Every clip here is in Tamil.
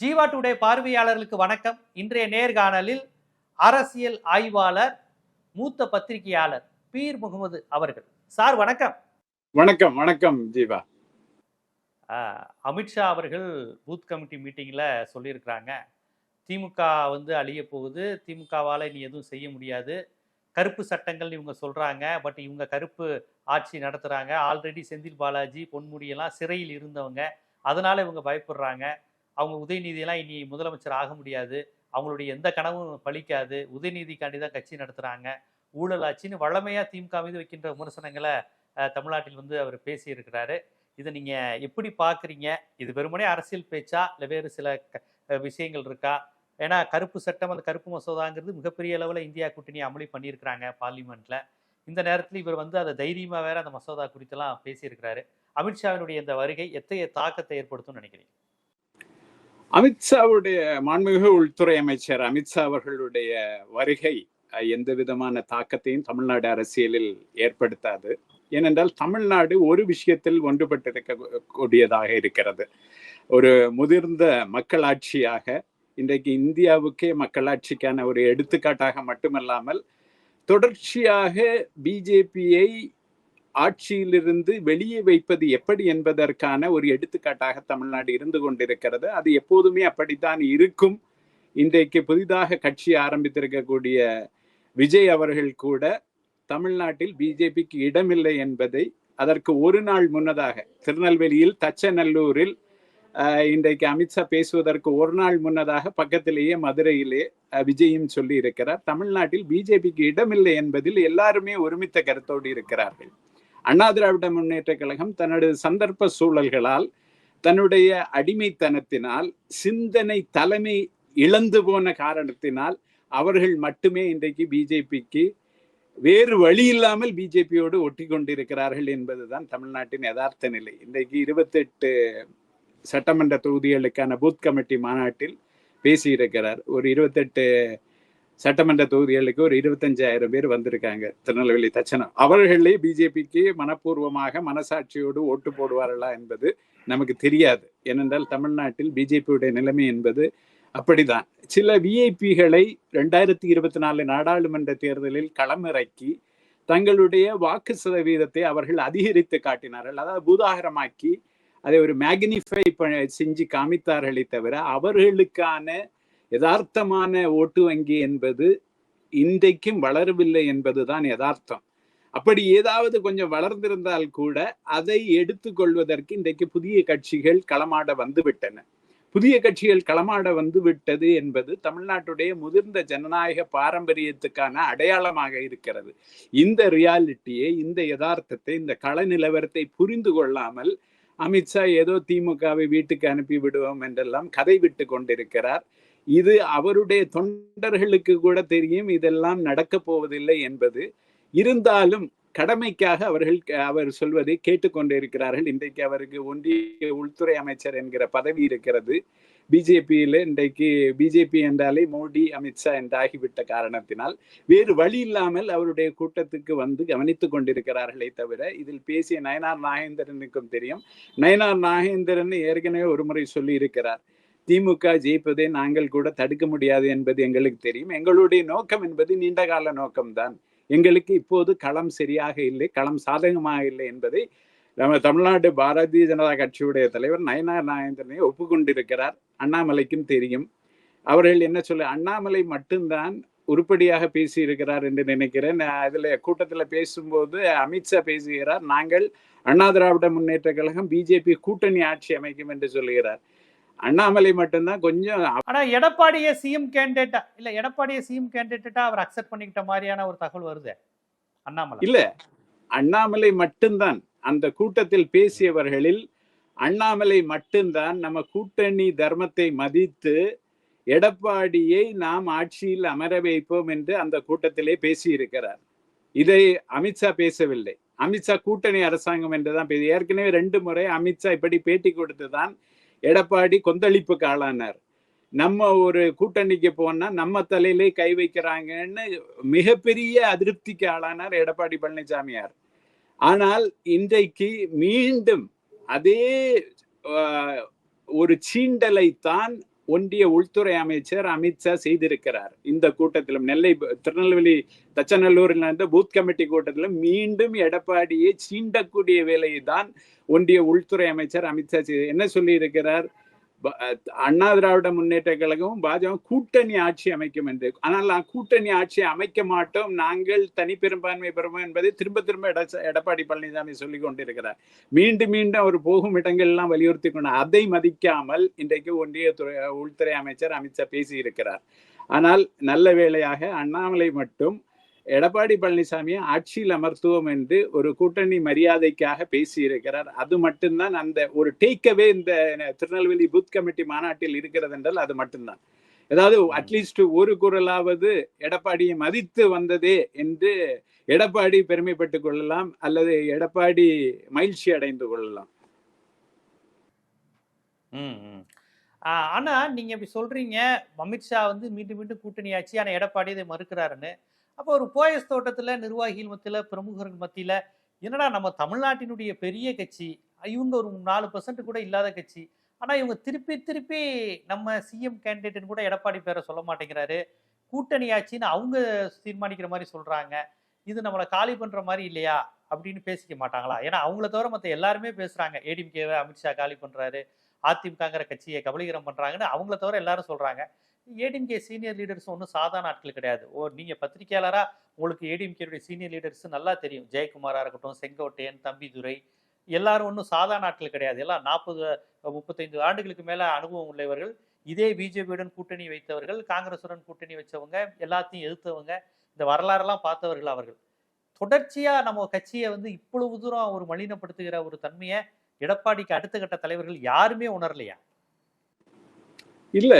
ஜீவா டுடே பார்வையாளர்களுக்கு வணக்கம். இன்றைய நேர்காணலில் அரசியல் ஆய்வாளர் மூத்த பத்திரிகையாளர் பீர் முகமது அவர்கள். சார் வணக்கம். வணக்கம் வணக்கம் ஜீவா. அமித்ஷா அவர்கள் பூத் கமிட்டி மீட்டிங்ல சொல்லியிருக்கிறாங்க. திமுக வந்து அழிய போகுது. திமுகவால இனி எதுவும் செய்ய முடியாது. கருப்பு சட்டங்கள் இவங்க சொல்றாங்க. பட் இவங்க கருப்பு ஆட்சி நடத்துறாங்க. ஆல்ரெடி செந்தில் பாலாஜி பொன்முடி எல்லாம் சிறையில் இருந்தவங்க. அதனால இவங்க பயப்படுறாங்க. அவங்க உதயநிதியெல்லாம் இனி முதலமைச்சர் ஆக முடியாது. அவங்களுடைய எந்த கனவும் பழிக்காது. உதயநிதிக்காண்டி தான் கட்சி நடத்துகிறாங்க ஊழல் ஆட்சின்னு திமுக மீது வைக்கின்ற விமர்சனங்களை தமிழ்நாட்டில் வந்து அவர் பேசியிருக்கிறாரு. இதை நீங்கள் எப்படி பார்க்குறீங்க? இது வெறுமனே அரசியல் பேச்சா? இல்லை வேறு சில க- விஷயங்கள் இருக்கா? ஏன்னா கருப்பு சட்டம் அந்த கருப்பு மசோதாங்கிறது மிகப்பெரிய அளவில் இந்தியா கூட்டணி அமளி பண்ணியிருக்கிறாங்க பார்லிமெண்ட்டில் இந்த நேரத்தில் இவர் வந்து அதை தைரியமாக வேற அந்த மசோதா குறித்தெல்லாம் பேசியிருக்கிறாரு. அமித்ஷாவினுடைய இந்த வருகை எத்தகைய தாக்கத்தை ஏற்படுத்தும்னு நினைக்கிறீங்க? அமித்ஷாவுடைய மாண்புமிகு உள்துறை அமைச்சர் அமித்ஷா அவர்களுடைய வருகை எந்த விதமான தாக்கத்தையும் தமிழ்நாடு அரசியலில் ஏற்படுத்தாது. ஏனென்றால் தமிழ்நாடு ஒரு விஷயத்தில் ஒன்றுபட்டிருக்க கூடியதாக இருக்கிறது. ஒரு முதிர்ந்த மக்களாட்சியாக இன்றைக்கு இந்தியாவுக்கே மக்களாட்சிக்கான ஒரு எடுத்துக்காட்டாக மட்டுமல்லாமல் தொடர்ச்சியாக பிஜேபியை ஆட்சியிலிருந்து வெளியே வைப்பது எப்படி என்பதற்கான ஒரு எடுத்துக்காட்டாக தமிழ்நாடு இருந்து கொண்டிருக்கிறது. அது எப்போதுமே அப்படித்தான் இருக்கும். இன்றைக்கு புதிதாக கட்சி ஆரம்பித்திருக்கக்கூடிய விஜய் அவர்கள் கூட தமிழ்நாட்டில் பிஜேபிக்கு இடமில்லை என்பதை அதற்கு ஒரு நாள் முன்னதாக திருநெல்வேலியில் தச்சநல்லூரில் இன்றைக்கு அமித்ஷா பேசுவதற்கு ஒரு நாள் முன்னதாக பக்கத்திலேயே மதுரையிலே விஜயும் சொல்லி இருக்கிறார் தமிழ்நாட்டில் பிஜேபிக்கு இடமில்லை என்பதில் எல்லாருமே ஒருமித்த கருத்தோடு இருக்கிறார்கள். அண்ணா திராவிட முன்னேற்ற கழகம் தன்னுடைய சந்தர்ப்ப சூழல்களால் தன்னுடைய அடிமைத்தனத்தினால் சிந்தனை தலைமை இழந்து போன காரணத்தினால் அவர்கள் மட்டுமே இன்றைக்கு பிஜேபிக்கு வேறு வழி இல்லாமல் பிஜேபியோடு ஒட்டி கொண்டிருக்கிறார்கள் என்பதுதான் தமிழ்நாட்டின் யதார்த்த நிலை. இன்றைக்கு இருபத்தெட்டு சட்டமன்ற தொகுதிகளுக்கான பூத் கமிட்டி மாநாட்டில் பேசியிருக்கிறார். ஒரு இருபத்தெட்டு சட்டமன்ற தொகுதிகளுக்கு ஒரு இருபத்தஞ்சாயிரம் பேர் வந்திருக்காங்க. திருநெல்வேலி தச்சனம் அவர்களே பிஜேபிக்கு மனப்பூர்வமாக மனசாட்சியோடு ஓட்டு போடுவார்களா என்பது நமக்கு தெரியாது. ஏனென்றால் தமிழ்நாட்டில் பிஜேபியுடைய நிலைமை என்பது அப்படிதான். சில விஐபிகளை ரெண்டாயிரத்தி இருபத்தி நாலு நாடாளுமன்ற தேர்தலில் களமிறக்கி தங்களுடைய வாக்கு சதவீதத்தை அவர்கள் அதிகரித்து காட்டினார்கள். அதாவது பூதாகரமாக்கி அதை ஒரு மேக்னிஃபை செஞ்சு காமித்தார்களே தவிர அவர்களுக்கான யதார்த்தமான ஓட்டு வங்கி என்பது இன்றைக்கும் வளரவில்லை என்பதுதான் யதார்த்தம். அப்படி ஏதாவது கொஞ்சம் வளர்ந்திருந்தால் கூட அதை எடுத்துக்கொள்வதற்கு இன்றைக்கு புதிய கட்சிகள் களமாட வந்துவிட்டன. புதிய கட்சிகள் களமாட வந்து விட்டது என்பது தமிழ்நாட்டுடைய முதிர்ந்த ஜனநாயக பாரம்பரியத்துக்கான அடையாளமாக இருக்கிறது. இந்த ரியாலிட்டியை இந்த யதார்த்தத்தை இந்த கள நிலவரத்தை புரிந்து கொள்ளாமல் அமித்ஷா ஏதோ திமுகவை வீட்டுக்கு அனுப்பி விடுவோம் என்றெல்லாம் கதை விட்டு கொண்டிருக்கிறார். இது அவருடைய தொண்டர்களுக்கு கூட தெரியும் இதெல்லாம் நடக்க போவதில்லை என்பது. இருந்தாலும் கடமைக்காக அவர்கள் அவர் சொல்வதை கேட்டுக்கொண்டிருக்கிறார்கள். இன்றைக்கு அவருக்கு ஒன்றிய உள்துறை அமைச்சர் என்கிற பதவி இருக்கிறது. பிஜேபியில இன்றைக்கு பிஜேபி என்றாலே மோடி அமித்ஷா என்றாகிவிட்ட காரணத்தினால் வேறு வழி இல்லாமல் அவருடைய கூட்டத்துக்கு வந்து கவனித்துக் கொண்டிருக்கிறார்களே தவிர இதில் பேசிய நயனார் நாகேந்திரனுக்கும் தெரியும். நயனார் நாகேந்திரன் ஏற்கனவே ஒரு முறை சொல்லி இருக்கிறார் திமுக ஜெயிப்பதை நாங்கள் கூட தடுக்க முடியாது என்பது எங்களுக்கு தெரியும். எங்களுடைய நோக்கம் என்பது நீண்டகால நோக்கம்தான். எங்களுக்கு இப்போது களம் சரியாக இல்லை களம் சாதகமாக இல்லை என்பதை நம்ம தமிழ்நாடு பாரதிய ஜனதா கட்சியுடைய தலைவர் நயனார் நாயந்திரனை ஒப்புக்கொண்டிருக்கிறார். அண்ணாமலைக்கும் தெரியும். அவர்கள் என்ன சொல்ல அண்ணாமலை மட்டும்தான் உருப்படியாக பேசியிருக்கிறார் என்று நினைக்கிறேன். அதில் கூட்டத்தில் பேசும்போது அமித்ஷா பேசுகிறார். நாங்கள் அண்ணா திராவிட முன்னேற்ற கழகம் பிஜேபி கூட்டணி ஆட்சி அமைக்கும் என்று சொல்லுகிறார். அண்ணாமலை மட்டும்தான் கொஞ்சம் ஆனா எடப்பாடியை சிஎம் கேண்டிடேட்டா இல்ல எடப்பாடியை சிஎம் கேண்டிடேட்டா அவர் அக்செப்ட் பண்ணிக்கிட்ட மாதிரியான ஒரு தகவல் வருது? அண்ணாமலை. இல்ல அண்ணாமலை மட்டும்தான். அந்த கூட்டத்தில் பேசியவர்களில் அண்ணாமலை மட்டும்தான் நம்ம கூட்டணி தர்மத்தை மதித்து எடப்பாடியை நாம் ஆட்சியில் அமர வைப்போம் என்று அந்த கூட்டத்திலே பேசியிருக்கிறார். இதை அமித்ஷா பேசவில்லை. அமித்ஷா கூட்டணி அரசாங்கம் என்றுதான் பேசி ஏற்கனவே ரெண்டு முறை அமித்ஷா இப்படி பேட்டி கொடுத்துதான் எடப்பாடி கொந்தளிப்புக்கு ஆளானார். நம்ம ஒரு கூட்டணிக்கு போனா நம்ம தலையிலே கை வைக்கிறாங்கன்னு மிகப்பெரிய அதிருப்திக்கு ஆளானார் எடப்பாடி பழனிசாமியார். ஆனால் இன்றைக்கு மீண்டும் அதே ஒரு சீண்டலை தான் ஒன்றிய உள்துறை அமைச்சர் அமித்ஷா செய்திருக்கிறார். இந்த கூட்டத்திலும் நெல்லை திருநெல்வேலி தச்சநல்லூரில் நடந்த பூத் கமிட்டி கூட்டத்திலும் மீண்டும் எடப்பாடியை சீண்டக்கூடிய வேலையை தான் ஒன்றிய உள்துறை அமைச்சர் அமித்ஷா செய்து என்ன சொல்லி இருக்கிறார் அண்ணா திராவிட முன்னேற்ற கழகமும் பாஜக கூட்டணி ஆட்சி அமைக்கும் என்று. ஆனால் நான் கூட்டணி ஆட்சி அமைக்க மாட்டோம். நாங்கள் தனி பெரும்பான்மை பெறுவோம் என்பதை திரும்ப திரும்ப எடப்பாடி பழனிசாமி சொல்லிக் கொண்டிருக்கிறார். மீண்டும் மீண்டும் அவர் போகும் இடங்கள் எல்லாம் வலியுறுத்தி கொண்டு அதை மதிக்காமல் இன்றைக்கு ஒன்றிய துறை உள்துறை அமைச்சர் அமித்ஷா பேசியிருக்கிறார். ஆனால் நல்ல வேளையாக அண்ணாமலை மட்டும் எடப்பாடி பழனிசாமியை ஆட்சியில் அமர்த்துவோம் என்று ஒரு கூட்டணி மரியாதைக்காக பேசியிருக்கிறார். அது மட்டும்தான் அந்த ஒரு டேக்கவே இந்த திருநெல்வேலி பூத் கமிட்டி மாநாட்டில் இருக்கிறது என்றால் அது மட்டும்தான். ஏதாவது அட்லீஸ்ட் ஒரு குரலாவது எடப்பாடியை மதித்து வந்ததே என்று எடப்பாடி பெருமைப்பட்டுக் கொள்ளலாம் அல்லது எடப்பாடி மகிழ்ச்சி அடைந்து கொள்ளலாம். ஆனா நீங்க இப்படி சொல்றீங்க. அமித்ஷா வந்து மீண்டும் மீண்டும் கூட்டணி ஆச்சு. ஆனா எடப்பாடி இதை மறுக்கிறாருன்னு. அப்போ ஒரு போயஸ் தோட்டத்தில் நிர்வாகிகள் மத்தியில் பிரமுகர்கள் மத்தியில் என்னடா நம்ம தமிழ்நாட்டினுடைய பெரிய கட்சி இவங்க ஒரு நாலு பர்சன்ட் கூட இல்லாத கட்சி ஆனால் இவங்க திருப்பி திருப்பி நம்ம சிஎம் கேண்டிடேட்னு கூட எடப்பாடி பேரை சொல்ல மாட்டேங்கிறாரு. கூட்டணி ஆட்சின்னு அவங்க தீர்மானிக்கிற மாதிரி சொல்கிறாங்க இது நம்மளை காலி பண்ணுற மாதிரி இல்லையா? அப்படின்னு பேசிக்க மாட்டாங்களா? ஏன்னா அவங்கள தவிர மற்ற எல்லாருமே பேசுகிறாங்க ஏடிஎம்கேவை அமித்ஷா காலி பண்ணுறாரு அதிமுகங்கிற கட்சியை கபலீகரம் பண்ணுறாங்கன்னு அவங்கள தவிர எல்லாரும் சொல்கிறாங்க ஏடிஎம்கே சீனியர் லீடர்ஸ் ஒன்றும் சாதாரண ஆட்கள் கிடையாது. ஓ நீங்கள் பத்திரிகையாளராக உங்களுக்கு ஏடிஎம்கேடைய சீனியர் லீடர்ஸ் நல்லா தெரியும். ஜெயக்குமாராக இருக்கட்டும் செங்கோட்டையன் தம்பிதுரை எல்லாரும் ஒன்றும் சாதாரண ஆட்கள் கிடையாது. எல்லாம் நாற்பது முப்பத்தைந்து ஆண்டுகளுக்கு மேலே அனுபவம் உள்ளவர்கள். இதே பிஜேபியுடன் கூட்டணி வைத்தவர்கள் காங்கிரஸுடன் கூட்டணி வச்சவங்க எல்லாத்தையும் எதிர்த்தவங்க இந்த வரலாறெல்லாம் பார்த்தவர்கள் அவர்கள். தொடர்ச்சியாக நம்ம கட்சியை வந்து இவ்வளவு தூரம் ஒரு மலினப்படுத்துகிற ஒரு தன்மையை எடப்பாடிக்கு அடுத்த கட்ட தலைவர்கள் யாருமே உணரலையா? இல்ல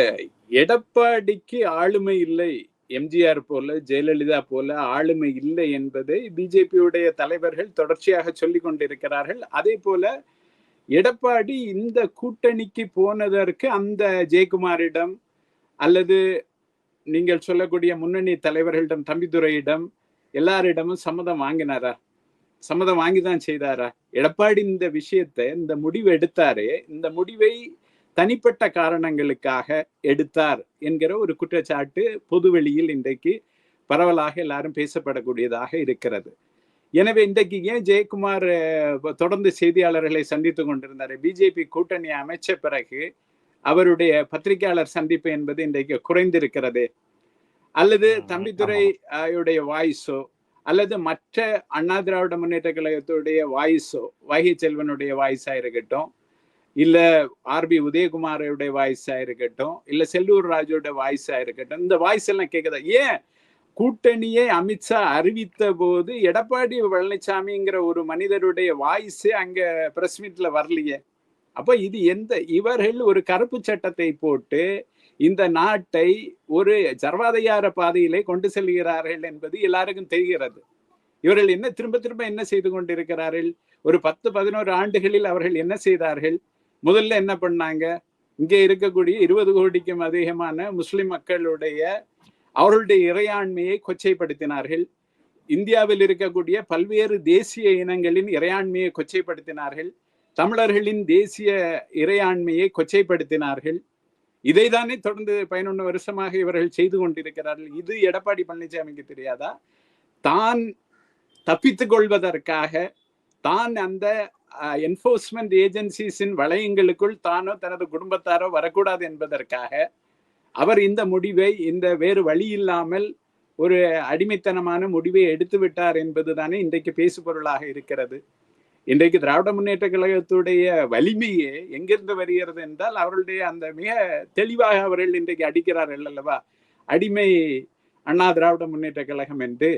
எடப்பாடிக்கு ஆளுமை இல்லை. எம்ஜிஆர் போல ஜெயலலிதா போல ஆளுமை இல்லை என்பதை பிஜேபியுடைய தலைவர்கள் தொடர்ச்சியாக சொல்லிக் கொண்டிருக்கிறார்கள். அதே போல எடப்பாடி இந்த கூட்டணிக்கு போனதற்கு அந்த ஜெயக்குமாரிடம் அல்லது நீங்கள் சொல்லக்கூடிய முன்னணி தலைவர்களிடம் தம்பிதுரையிடம் எல்லாரிடமும் சம்மதம் வாங்கினாரா? சம்மதம் வாங்கிதான் செய்தாரா? எடப்பாடி இந்த விஷயத்தை இந்த முடிவு எடுத்தாரே இந்த முடிவை தனிப்பட்ட காரணங்களுக்காக எடுத்தார் என்கிற ஒரு குற்றச்சாட்டு பொதுவெளியில் இன்றைக்கு பரவலாக எல்லாரும் பேசப்படக்கூடியதாக இருக்கிறது. எனவே இன்றைக்கு ஏன் ஜெயக்குமார் தொடர்ந்து செய்தியாளர்களை சந்தித்து கொண்டிருந்தார்? பிஜேபி கூட்டணி அமைச்ச பிறகு அவருடைய பத்திரிகையாளர் சந்திப்பு என்பது இன்றைக்கு குறைந்திருக்கிறது. அல்லது தம்பித்துறை வாய்ஸோ அல்லது மற்ற அண்ணா திராவிட முன்னேற்ற கழகத்துடைய வாய்ஸோ வைகை செல்வனுடைய வாய்ஸா இருக்கட்டும் இல்ல ஆர்பி உதயகுமாரோடைய வாய்ஸா இருக்கட்டும் இல்ல செல்லூர் ராஜோட வாய்ஸா இருக்கட்டும் இந்த வாய்ஸ் எல்லாம் கேக்குதா? ஏன் கூட்டணியை அமித்ஷா அறிவித்த போது எடப்பாடி பழனிசாமிங்கிற ஒரு மனிதருடைய வாய்ஸே அங்க பிரஸ் மீட்ல வரலையே. அப்ப இது எந்த இவர்கள் ஒரு கருப்பு சட்டத்தை போட்டு இந்த நாட்டை ஒரு சர்வாதிகார பாதையிலே கொண்டு செல்கிறார்கள் என்பது எல்லாருக்கும் தெரிகிறது. இவர்கள் என்ன திரும்ப திரும்ப என்ன செய்து கொண்டிருக்கிறார்கள்? ஒரு பத்து பதினோரு ஆண்டுகளில் அவர்கள் என்ன செய்தார்கள்? முதல்ல என்ன பண்ணாங்க? இங்கே இருக்கக்கூடிய இருபது கோடிக்கும் அதிகமான முஸ்லிம் மக்களுடைய அவர்களுடைய இறையாண்மையை கொச்சைப்படுத்தினார்கள். இந்தியாவில் இருக்கக்கூடிய பல்வேறு தேசிய இனங்களின் இறையாண்மையை கொச்சைப்படுத்தினார்கள். தமிழர்களின் தேசிய இறையாண்மையை கொச்சைப்படுத்தினார்கள். இதைதானே தொடர்ந்து பதினொன்று வருஷமாக இவர்கள் செய்து கொண்டிருக்கிறார்கள். இது எடப்பாடி பழனிசாமிக்கு தெரியாதா? தான் தப்பித்துக் கொள்வதற்காக தான் அந்த என்போர்ஸ்மெண்ட் ஏஜென்சிஸின் வளையங்களுக்குள் தானோ தனது குடும்பத்தாரோ வரக்கூடாது என்பதற்காக அவர் இந்த முடிவை இந்த வேறு வழி இல்லாமல் ஒரு அடிமைத்தனமான முடிவை எடுத்து விட்டார் என்பதுதானே இன்றைக்கு பேசுபொருளாக இருக்கிறது. இன்றைக்கு திராவிட முன்னேற்ற கழகத்துடைய வலிமையே எங்கிருந்து வருகிறது என்றால் அவர்களுடைய அந்த மிக தெளிவாக அவர்கள் இன்றைக்கு அடிக்கிறார்கள் அல்லவா? அடிமை அண்ணா திராவிட முன்னேற்ற கழகம் என்று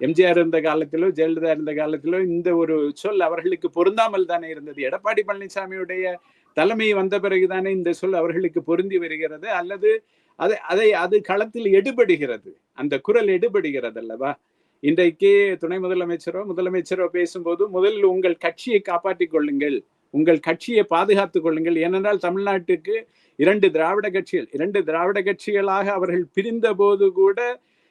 எம்ஜிஆர் இருந்த காலத்திலோ ஜெயலலிதா இருந்த காலத்திலோ இந்த ஒரு சொல் அவர்களுக்கு பொருந்தாமல் தானே இருந்தது. எடப்பாடி பழனிசாமியுடைய தலைமை வந்த பிறகுதானே இந்த சொல் அவர்களுக்கு பொருந்தி வருகிறது அல்லது அதை அதை அது களத்தில் எடுபடுகிறது. அந்த குரல் எடுபடுகிறது அல்லவா இன்றைக்கு துணை முதலமைச்சரோ முதலமைச்சரோ பேசும்போது முதலில் உங்கள் கட்சியை காப்பாற்றிக் கொள்ளுங்கள் உங்கள் கட்சியை பாதுகாத்துக் கொள்ளுங்கள். ஏனென்றால் தமிழ்நாட்டுக்கு இரண்டு திராவிட கட்சிகள் இரண்டு திராவிட கட்சிகளாக அவர்கள் பிரிந்த போது கூட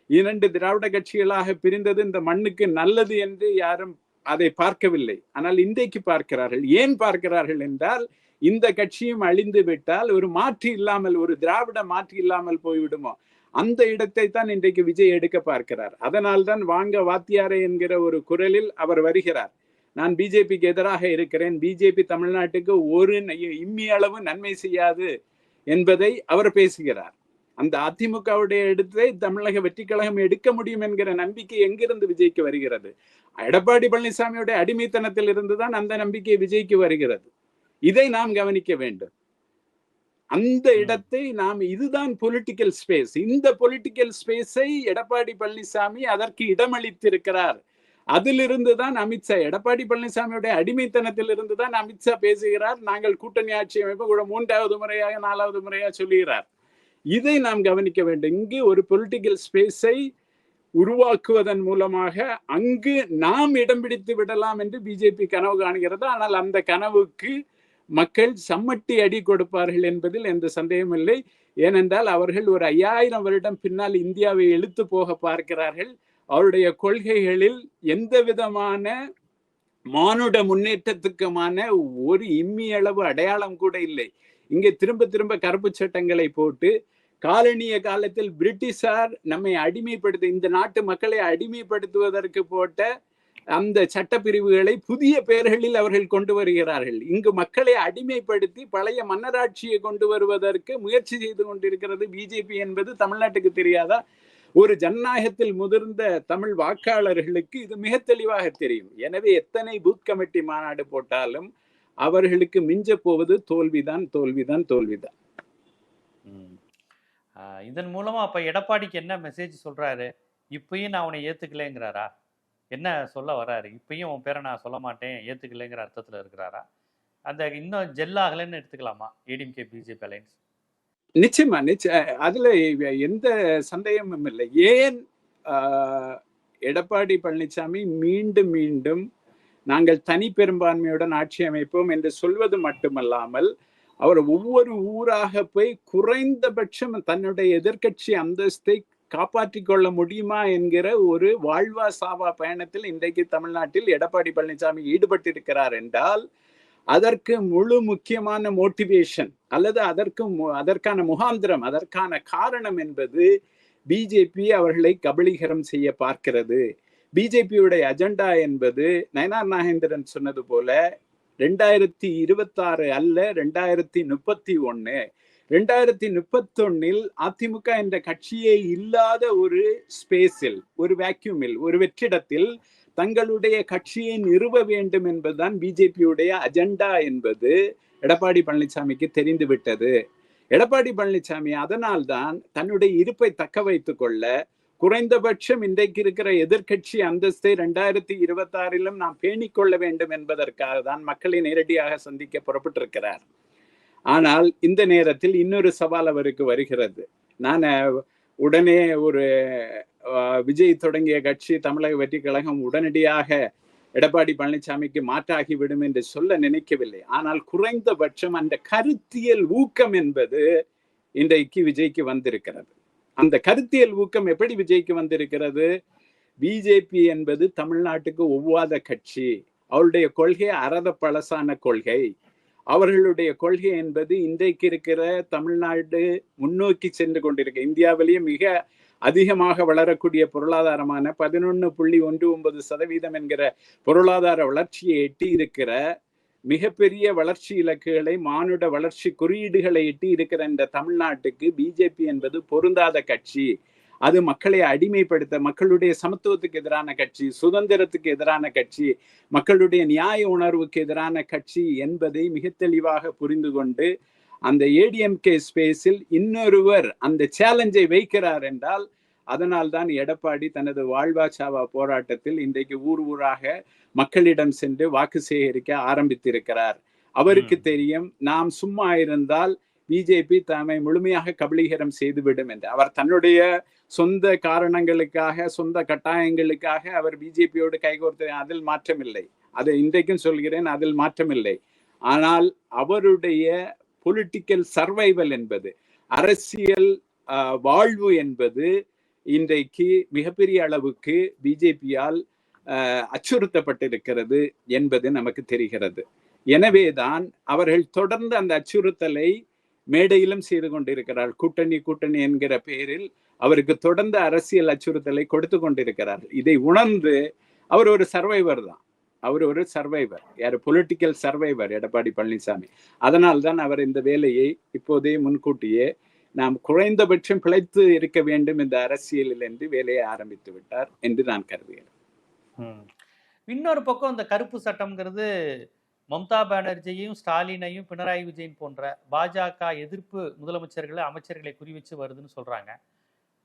இரண்டு திராவிட கட்சிகளாக பிரிந்தது இந்த மண்ணுக்கு நல்லது என்று யாரும் அதை பார்க்கவில்லை. ஆனால் இன்றைக்கு பார்க்கிறார்கள். ஏன் பார்க்கிறார்கள் என்றால் இந்த கட்சியும் அழிந்து விட்டால் ஒரு மாற்று இல்லாமல் ஒரு திராவிட மாற்று இல்லாமல் போய்விடுமோ? அந்த இடத்தை தான் இன்றைக்கு விஜய் எடுக்க பார்க்கிறார். அதனால் தான் வாங்க வாத்தியாரே என்கிற ஒரு குரலில் அவர் வருகிறார். நான் பிஜேபிக்கு எதிராக இருக்கிறேன். பிஜேபி தமிழ்நாட்டுக்கு ஒரு இம்மி அளவு நன்மை செய்யாது என்பதை அவர் பேசுகிறார். அந்த அதிமுகவுடைய இடத்தை தமிழக வெற்றி கழகம் எடுக்க முடியும் என்கிற நம்பிக்கை எங்கிருந்து விஜய்க்கு வருகிறது? எடப்பாடி பழனிசாமியுடைய அடிமைத்தனத்தில் இருந்துதான் அந்த நம்பிக்கை விஜய்க்கு வருகிறது. இதை நாம் கவனிக்க வேண்டும். அந்த இடத்தை நாம் இதுதான் பொலிட்டிக்கல் ஸ்பேஸ் இந்த பொலிட்டிக்கல் ஸ்பேஸை எடப்பாடி பழனிசாமி அதற்கு இடமளித்திருக்கிறார். அதிலிருந்து தான் அமித்ஷா எடப்பாடி பழனிசாமியுடைய அடிமைத்தனத்தில் இருந்து தான் அமித்ஷா பேசுகிறார். நாங்கள் கூட்டணி ஆட்சி அமைப்பு கூட மூன்றாவது முறையாக நாலாவது முறையாக சொல்லுகிறார். இதை நாம் கவனிக்க வேண்டும். இங்கு ஒரு பொலிட்டிக்கல் ஸ்பேஸை உருவாக்குவதன் மூலமாக அங்கு நாம் இடம் பிடித்து விடலாம் என்று பிஜேபி கனவு காணுகிறது. ஆனால் அந்த கனவுக்கு மக்கள் சம்மட்டி அடி கொடுப்பார்கள் என்பதில் எந்த சந்தேகம் இல்லை. ஏனென்றால் அவர்கள் ஒரு ஐயாயிரம் வருடம் பின்னால் இந்தியாவை இழுத்து போக பார்க்கிறார்கள். அவருடைய கொள்கைகளில் எந்த விதமான மானுட முன்னேற்றத்துக்குமான ஒரு இம்மி அளவு அடையாளம் கூட இல்லை. இங்கே திரும்ப திரும்ப கருப்பு சட்டங்களை போட்டு காலனிய காலத்தில் பிரிட்டிஷார் நம்மை அடிமைப்படுத்த இந்த நாட்டு மக்களை அடிமைப்படுத்துவதற்கு போட்ட அந்த சட்டப்பிரிவுகளை புதிய பெயர்களில் அவர்கள் கொண்டு வருகிறார்கள். இங்கு மக்களை அடிமைப்படுத்தி பழைய மன்னராட்சியை கொண்டு வருவதற்கு முயற்சி செய்து கொண்டிருக்கிறது பிஜேபி என்பது தமிழ்நாட்டுக்கு தெரியாதா? ஒரு ஜனநாயகத்தில் முதிர்ந்த தமிழ் வாக்காளர்களுக்கு இது மிக தெளிவாக தெரியும். எனவே எத்தனை பூத் கமிட்டி மாநாடு போட்டாலும் அவர்களுக்கு மிஞ்ச போவது தோல்விதான் தோல்விதான் தோல்விதான். இதன் மூலமா அப்ப எடப்பாடிக்கு என்ன மெசேஜ் சொல்றாரு? இப்பயும் நான் அவனை ஏற்றுக்கலைங்கிறாரா என்ன சொல்ல வராரு இப்பயும் உன் பேரை நான் சொல்ல மாட்டேன் ஏற்றுக்கலைங்கிற அர்த்தத்துல இருக்கிறாரா? அந்த இன்னும் ஜெல் எடுத்துக்கலாமா? ஏடிஎம்கே பிஜேபி அலைன்ஸ் நிச்சயமா நிச்சயம் அதுல எந்த சந்தேகமும் இல்லை. ஏன் எடப்பாடி பழனிசாமி மீண்டும் மீண்டும் நாங்கள் தனி பெரும்பான்மையுடன் ஆட்சி அமைப்போம் என்று சொல்வது மட்டுமல்லாமல் அவர் ஒவ்வொரு ஊராக போய் குறைந்தபட்சம் தன்னுடைய எதிர்கட்சி அந்தஸ்தை காப்பாற்றிக் கொள்ள முடியுமா என்கிற ஒரு வாழ்வா சாவா பயணத்தில் இன்றைக்கு தமிழ்நாட்டில் எடப்பாடி பழனிசாமி ஈடுபட்டிருக்கிறார் என்றால் அதற்கு முழு முக்கியமான மோட்டிவேஷன் அல்லது அதற்கு அதற்கான முகாந்திரம் அதற்கான காரணம் என்பது பிஜேபி அவர்களை கபலீகரம் செய்ய பார்க்கிறது. பிஜேபியுடைய அஜெண்டா என்பது நயனார் நாகேந்திரன் சொன்னது போல ரெண்டாயிரத்தி இருபத்தாறு அல்ல ரெண்டாயிரத்தி முப்பத்தி ஒன்னு. ரெண்டாயிரத்தி முப்பத்தொன்னில் அதிமுக என்ற கட்சியே இல்லாத ஒரு ஸ்பேஸில் ஒரு வேக்யூமில் ஒரு வெற்றிடத்தில் தங்களுடைய கட்சியை நிறுவ வேண்டும் என்பதுதான் பிஜேபியுடைய அஜெண்டா என்பது எடப்பாடி பழனிசாமிக்கு தெரிந்து விட்டது எடப்பாடி பழனிசாமி அதனால்தான் தன்னுடைய இருப்பை தக்க வைத்துக் கொள்ள குறைந்தபட்சம் இன்றைக்கு இருக்கிற எதிர்கட்சி அந்தஸ்தை ரெண்டாயிரத்தி இருபத்தி ஆறிலும் நாம் பேணிக்கொள்ள வேண்டும் என்பதற்காக தான் மக்களை நேரடியாக சந்திக்க புறப்பட்டிருக்கிறார். ஆனால் இந்த நேரத்தில் இன்னொரு சவால் அவருக்கு வருகிறது. நான் உடனே ஒரு விஜய் தொடங்கிய கட்சி தமிழக வெற்றி கழகம் உடனடியாக எடப்பாடி பழனிசாமிக்கு மாற்றாகிவிடும் என்று சொல்ல நினைக்கவில்லை. ஆனால் குறைந்தபட்சம் அந்த கருத்தியல் ஊக்கம் என்பது இன்றைக்கு விஜய்க்கு வந்திருக்கிறது. அந்த கருத்தியல் ஊக்கம் எப்படி விஜய்க்கு வந்திருக்கிறது? பிஜேபி என்பது தமிழ்நாட்டுக்கு ஒவ்வாத கட்சி. அவருடைய கொள்கை அறத பழசான கொள்கை. அவர்களுடைய கொள்கை என்பது இன்றைக்கு இருக்கிற தமிழ்நாடு முன்னோக்கி சென்று கொண்டிருக்க. இந்தியாவிலேயே மிக அதிகமாக வளரக்கூடிய பொருளாதாரமான பதினொன்று புள்ளி ஒன்று ஒன்பது சதவீதம் என்கிற பொருளாதார வளர்ச்சியை எட்டி இருக்கிற மிகப்பெரிய வளர்ச்சி இலக்குகளை மானுட வளர்ச்சி குறியீடுகளை இட்டு இருக்கிற இந்த தமிழ்நாட்டுக்கு பிஜேபி என்பது பொருந்தாத கட்சி. அது மக்களை அடிமைப்படுத்த மக்களுடைய சமத்துவத்துக்கு எதிரான கட்சி சுதந்திரத்துக்கு எதிரான கட்சி மக்களுடைய நியாய உணர்வுக்கு எதிரான கட்சி என்பதை மிக தெளிவாக புரிந்து கொண்டு அந்த ஏடிஎம்கே ஸ்பேஸில் இன்னொருவர் அந்த சேலஞ்சை வைக்கிறார் என்றால் அதனால் தான் எடப்பாடி தனது வாழ்வா சாவா போராட்டத்தில் இன்றைக்கு ஊர் ஊராக மக்களிடம் சென்று வாக்கு சேகரிக்க ஆரம்பித்திருக்கிறார். அவருக்கு தெரியும் நாம் சும்மா இருந்தால் பிஜேபி தம்மை முழுமையாக கபலீகரம் செய்துவிடும் என்று. அவர் தன்னுடைய சொந்த காரணங்களுக்காக சொந்த கட்டாயங்களுக்காக அவர் பிஜேபியோடு கைகோர்த்த அதில் மாற்றமில்லை. அதை இன்றைக்கும் சொல்கிறேன் அதில் மாற்றமில்லை. ஆனால் அவருடைய பொலிட்டிக்கல் சர்வைவல் என்பது அரசியல் வாழ்வு என்பது இன்றைக்கு மிகப்பெரிய அளவுக்கு பிஜேபியால் அச்சுறுத்தப்பட்டிருக்கிறது என்பது நமக்கு தெரிகிறது. எனவேதான் அவர்கள் தொடர்ந்து அந்த அச்சுறுத்தலை மேடையிலும் செய்து கொண்டிருக்கிறார். கூட்டணி கூட்டணி என்கிற பெயரில் அவருக்கு தொடர்ந்து அரசியல் அச்சுறுத்தலை கொடுத்து கொண்டிருக்கிறார்கள் இதை உணர்ந்து அவர் ஒரு சர்வைவர் தான். அவர் ஒரு சர்வைவர். யார்? Political survivor Edappadi Palaniswami. அதனால் தான் அவர் இந்த வேலையை இப்போதே முன்கூட்டியே நாம் குறைந்தபட்சம் பிழைத்து இருக்க வேண்டும் இந்த அரசியலில் என்று வேலையை ஆரம்பித்து விட்டார் என்று நான் கருதுகிறேன். இன்னொரு பக்கம் இந்த கருப்பு சட்டம்ங்கிறது மம்தா பானர்ஜியையும் ஸ்டாலினையும் பினராயி விஜயன் போன்ற பாஜக எதிர்ப்பு முதலமைச்சர்களை அமைச்சர்களை குறிவச்சு வருதுன்னு சொல்றாங்க.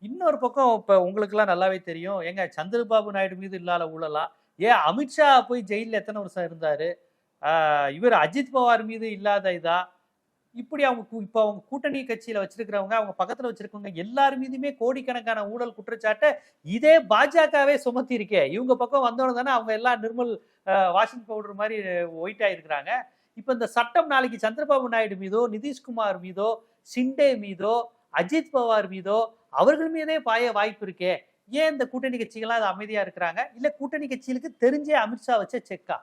இன்னொரு பக்கம் இப்போ உங்களுக்கெல்லாம் நல்லாவே தெரியும். ஏங்க சந்திரபாபு நாயுடு மீது இல்லாத ஊழலா? ஏன் அமித்ஷா போய் ஜெயிலில் எத்தனை வருஷம் இருந்தார்? இவர் அஜித் பவார் மீது இல்லாத இதா? இப்படி அவங்க கூ- அவங்க கூட்டணி கட்சியில வச்சிருக்கிறவங்க அவங்க பக்கத்துல வச்சிருக்கவங்க எல்லார் மீதுமே கோடிக்கணக்கான ஊழல் குற்றச்சாட்டை இதே பாஜகவே சுமத்தி இருக்கே இவங்க பக்கம் வந்தோன்னு தானே அவங்க எல்லாம் நிர்மல் வாஷிங் பவுடர் மாதிரி ஒயிட் ஆயிருக்கிறாங்க இப்போ இந்த சட்டம் நாளைக்கு சந்திரபாபு நாயுடு மீதோ நிதிஷ்குமார் மீதோ சிண்டே மீதோ அஜித் பவார் மீதோ அவர்கள் மீதே பாய வாய்ப்பு இருக்கே. ஏன் இந்த கூட்டணி கட்சிகள்லாம் அது அமைதியா இருக்கிறாங்க? இல்ல கூட்டணி கட்சிகளுக்கு தெரிஞ்சே அமித்ஷா வச்ச செக்கா?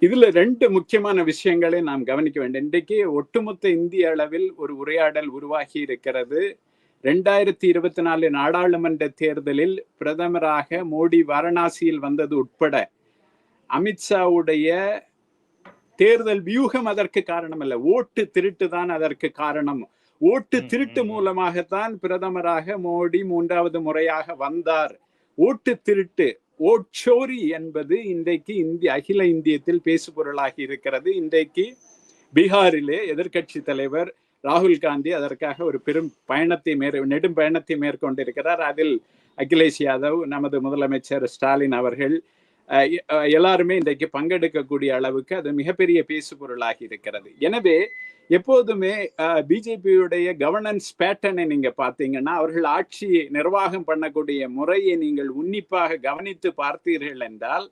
இதுல ரெண்டு முக்கியமான விஷயங்களை நாம் கவனிக்க வேண்டும். இன்றைக்கு ஒட்டுமொத்த இந்திய அளவில் ஒரு உரையாடல் உருவாகி இருக்கிறது. ரெண்டாயிரத்தி இருபத்தி நாலு நாடாளுமன்ற தேர்தலில் பிரதமராக மோடி வாரணாசியில் வந்தது உட்பட அமித்ஷாவுடைய தேர்தல் வியூகம் அதற்கு காரணம் அல்ல ஓட்டு திருட்டு தான் அதற்கு காரணம். ஓட்டு திருட்டு. மூலமாகத்தான் பிரதமராக மோடி மூன்றாவது முறையாக வந்தார். ஓட்டு திருட்டு. ஓட்சோரி என்பது இன்றைக்கு இந்திய அகில இந்தியத்தில் பேசுபொருளாகி இருக்கிறது. இன்றைக்கு பீகாரிலே எதிர்கட்சி தலைவர் ராகுல் காந்தி அதற்காக ஒரு பெரும் பயணத்தை மேற் நெடும் பயணத்தை மேற்கொண்டிருக்கிறார். அதில் அகிலேஷ் யாதவ் நமது முதலமைச்சர் ஸ்டாலின் அவர்கள் எல்லாருமே இன்றைக்கு பங்கெடுக்கக்கூடிய அளவுக்கு அது மிகப்பெரிய பேசுபொருளாகி இருக்கிறது. எனவே எப்போதுமே பிஜேபியுடைய கவர்னன்ஸ் பேட்டர்னை நீங்க பார்த்தீங்கன்னா அவர்கள் ஆட்சி நிர்வாகம் பண்ணக்கூடிய முறையை நீங்கள் உன்னிப்பாக கவனித்து பார்த்தீர்கள் என்றால்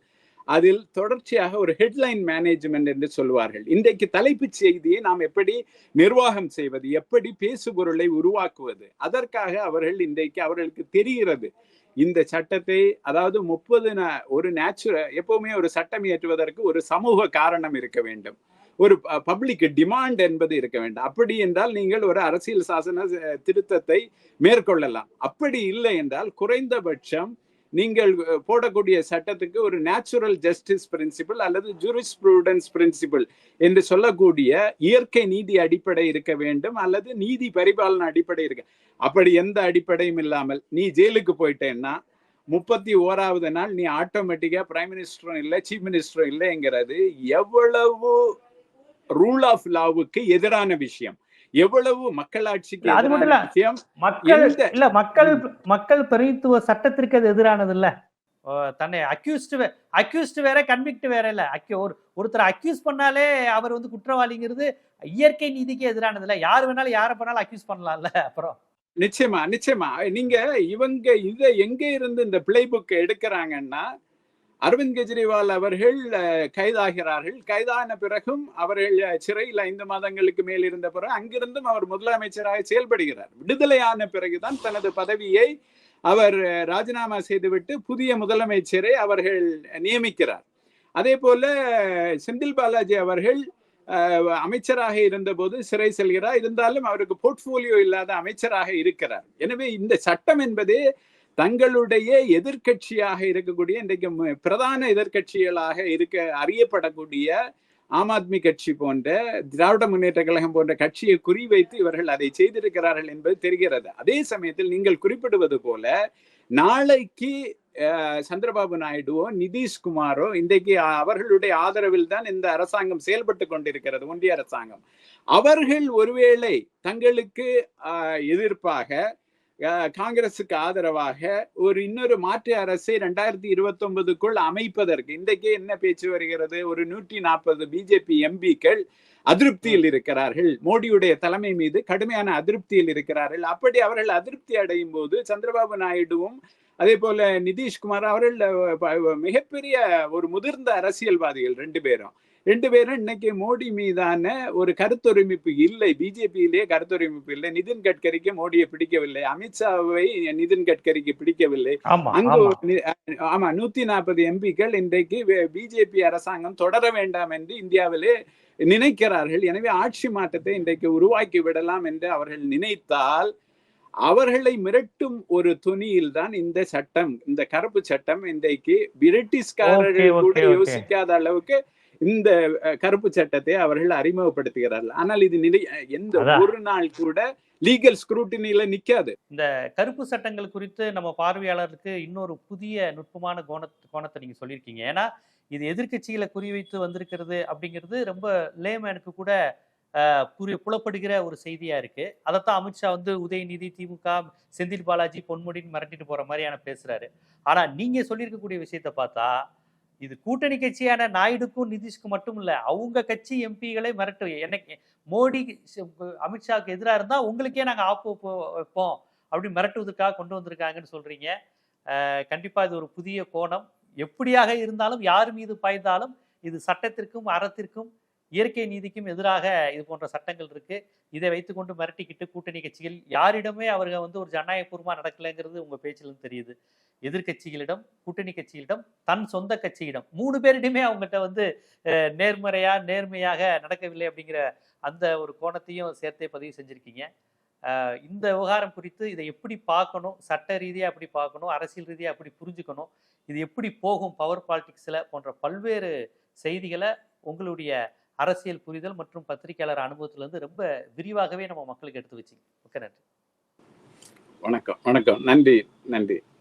அதில் தொடர்ச்சியாக ஒரு ஹெட்லைன் மேனேஜ்மெண்ட் என்று சொல்வார்கள். இன்றைக்கு தலைப்புச் செய்தியை நாம் எப்படி நிர்வாகம் செய்வது எப்படி பேசுபொருளை உருவாக்குவது அதற்காக அவர்கள் இன்றைக்கு அவர்களுக்கு தெரிகிறது. இந்த சட்டத்தை அதாவது முப்பது ஒரு நேச்சுரல் எப்பவுமே ஒரு சட்டம் இயற்றுவதற்கு ஒரு சமூக காரணம் இருக்க வேண்டும். ஒரு பப்ளிக் டிமாண்ட் என்பது இருக்க வேண்டும். அப்படி என்றால் நீங்கள் ஒரு அரசியல் சாசன திருத்தத்தை மேற்கொள்ளலாம். அப்படி இல்லை என்றால் குறைந்தபட்சம் நீங்கள் போடக்கூடிய சட்டத்துக்கு ஒரு நேச்சுரல் ஜஸ்டிஸ் பிரின்சிபிள் அல்லது ஜூரிஸ்ப்ரூடன்ஸ் பிரின்சிபிள் என்று சொல்லக்கூடிய இயற்கை நீதி அடிப்படை இருக்க வேண்டும் அல்லது நீதி பரிபாலன அடிப்படை இருக்க. அப்படி எந்த அடிப்படையும் இல்லாமல் நீ ஜெயிலுக்கு போயிட்டேன்னா முப்பத்தி ஓராவது நாள் நீ ஆட்டோமேட்டிக்கா பிரைம் மினிஸ்டரும் இல்லை சீஃப் மினிஸ்டரும் இல்லைங்கிறது எவ்வளவு ரூல் ஆஃப் லாவுக்கு எதிரான விஷயம். எவ்வளவு மக்களாட்சிக்கு அது மட்டும் இல்ல. மக்கள் இல்ல மக்கள் மக்கள் பிரதித்துவ சட்டத்திற்கு அது எதிரானது இல்ல. தன்னை அக்யூஸ்ட் அக்யூஸ்ட் வேற கன்விக்ட் வேற இல்ல. ஒரு ஒருத்தரை அக்யூஸ் பண்ணாலே அவர் வந்து குற்றவாளிங்கிறது இயற்கை நீதிக்கு எதிரானது இல்ல. யார் வேணாலும் யாரை பண்ணாலும் அக்யூஸ் பண்ணலாம்ல அப்புறம். நிச்சயமா நிச்சயமா. நீங்க இவங்க இத எங்க இருந்து இந்த பிளே புக் எடுக்கிறாங்கன்னா அரவிந்த் கெஜ்ரிவால் அவர்கள் கைதாகிறார்கள். கைதான பிறகும் அவர்கள் சிறையில் ஐந்து மாதங்களுக்கு மேல் இருந்த பிறகு அங்கிருந்தும் அவர் முதலமைச்சராக செயல்படுகிறார். விடுதலையான பிறகுதான் தனது பதவியை அவர் ராஜினாமா செய்துவிட்டு புதிய முதலமைச்சரை அவர்கள் நியமிக்கிறார். அதே போல செந்தில் பாலாஜி அவர்கள் அமைச்சராக இருந்தபோது சிறை செல்கிறார். இருந்தாலும் அவருக்கு போர்ட்போலியோ இல்லாத அமைச்சராக இருக்கிறார். எனவே இந்த சட்டம் என்பதே தங்களுடைய எதிர்க்கட்சியாக இருக்கக்கூடிய இன்றைக்கு பிரதான எதிர்க்கட்சிகளாக இருக்க அறியப்படக்கூடிய ஆம் ஆத்மி கட்சி போன்ற திராவிட முன்னேற்ற கழகம் போன்ற கட்சியை குறிவைத்து இவர்கள் அதை செய்திருக்கிறார்கள் என்பது தெரிகிறது. அதே சமயத்தில் நீங்கள் குறிப்பிடுவது போல நாளைக்கு சந்திரபாபு நாயுடுவோ நிதிஷ்குமாரோ இன்றைக்கு அவர்களுடைய ஆதரவில் தான் இந்த அரசாங்கம் செயல்பட்டு கொண்டிருக்கிறது ஒன்றிய அரசாங்கம். அவர்கள் ஒருவேளை தங்களுக்கு அஹ், எதிர்ப்பாக காங்கிரசுக்கு ஆதரவாக ஒரு இன்னொரு மாற்று அரசை ரெண்டாயிரத்தி இருபத்தி ஒன்பதுக்குள் அமைப்பதற்கு இன்றைக்கே என்ன பேச்சு வருகிறது? ஒரு நூற்றி நாற்பது பிஜேபி எம்பிக்கள் அதிருப்தியில் இருக்கிறார்கள். மோடியுடைய தலைமை மீது கடுமையான அதிருப்தியில் இருக்கிறார்கள். அப்படி அவர்கள் அதிருப்தி அடையும் போது சந்திரபாபு நாயுடுவும் அதே போல நிதிஷ்குமார் அவர்கள் மிகப்பெரிய ஒரு முதிர்ந்த அரசியல்வாதிகள் ரெண்டு பேரும். ரெண்டு பேரும் இன்னைக்கு மோடி மீதான ஒரு கருத்தொருமிப்பு இல்லை. பிஜேபியிலே கருத்தொருமிப்பு இல்லை. நிதின் கட்கரிக்கு மோடியை பிடிக்கவில்லை. அமித்ஷாவை நிதின் கட்கரிக்கு பிடிக்கவில்லை. அங்கு ஆமா. நூத்தி நாற்பது எம்பிக்கள் இன்றைக்கு பிஜேபி அரசாங்கம் தொடர வேண்டாம் என்று இந்தியாவிலே நினைக்கிறார்கள். எனவே ஆட்சி மாற்றத்தை இன்றைக்கு உருவாக்கி விடலாம் என்று அவர்கள் நினைத்தால் அவர்களை மிரட்டும் ஒரு துணியில் தான் இந்த சட்டம் இந்த கருப்பு சட்டம் இன்றைக்கு பிரிட்டிஷ்காரர்கள் கூட. யோசிக்காத அளவுக்கு இந்த கருப்பு சட்டத்தை அவர்கள் அறிமுகப்படுத்துகிறார்கள். ஆனால் இது நிலை எந்த. ஒரு நாள் கூட லீகல் ஸ்க்ரூட்டினில நிக்காது. கருப்பு சட்டங்கள் குறித்து நம்ம பார்வையாளருக்கு இன்னொரு புதிய நுட்பமான கோண கோணத்தை நீங்க சொல்லியிருக்கீங்க. ஏன்னா இது எதிர்க்கட்சிகளை குறிவைத்து வந்திருக்கிறது அப்படிங்கிறது ரொம்ப லேமேனுக்கு கூட அஹ், புரி புலப்படுகிற ஒரு செய்தியா இருக்கு. அதைத்தான் அமித்ஷா வந்து உதயநிதி திமுக செந்தில் பாலாஜி பொன்முடின்னு மிரட்டிட்டு போற மாதிரியான பேசுறாரு. ஆனா நீங்க சொல்லியிருக்கக்கூடிய விஷயத்தை பார்த்தா இது கூட்டணி கட்சியான நாயுடுக்கும் நிதிஷ்க்கும் மட்டும் இல்லை அவங்க கட்சி எம்பிகளை மிரட்டு என்னைக்கு மோடி அமித்ஷாவுக்கு எதிராக இருந்தால் உங்களுக்கே நாங்கள் ஆப்பு வைப்போம் அப்படி மிரட்டுவதற்காக கொண்டு வந்திருக்காங்கன்னு சொல்றீங்க. கண்டிப்பாக இது ஒரு புதிய கோணம். எப்படியாக இருந்தாலும் யார் மீது பாய்ந்தாலும் இது சட்டத்திற்கும் அறத்திற்கும் இயற்கை நீதிக்கும் எதிராக இது போன்ற சட்டங்கள் இருக்கு. இதை வைத்துக்கொண்டு மிரட்டிக்கிட்டு கூட்டணி கட்சிகள் யாரிடமே அவர்கள் வந்து ஒரு ஜனநாயகபூர்வமாக நடக்கலைங்கிறது உங்கள் பேச்சிலும் தெரியுது. எதிர்க்கட்சிகளிடம் கூட்டணி கட்சிகளிடம் தன் சொந்த கட்சியிடம் மூணு பேரிடமே அவங்ககிட்ட வந்து நேர்மறையா நேர்மையாக நடக்கவில்லை அப்படிங்கிற அந்த ஒரு கோணத்தையும் சேர்த்தே பதிவு செஞ்சிருக்கீங்க. இந்த விவகாரம் குறித்து இதை எப்படி பார்க்கணும்? சட்ட ரீதியாக எப்படி பார்க்கணும்? அரசியல் ரீதியாக எப்படி புரிஞ்சுக்கணும்? இது எப்படி போகும்? பவர் பாலிடிக்ஸில் போன்ற பல்வேறு செய்திகளை உங்களுடைய அரசியல் புரிதல் மற்றும் பத்திரிகையாளர் அனுபவத்திலேருந்து ரொம்ப விரிவாகவே நம்ம மக்களுக்கு எடுத்து வச்சிங்க. மிக்க நன்றி. வணக்கம். வணக்கம். நன்றி. நன்றி.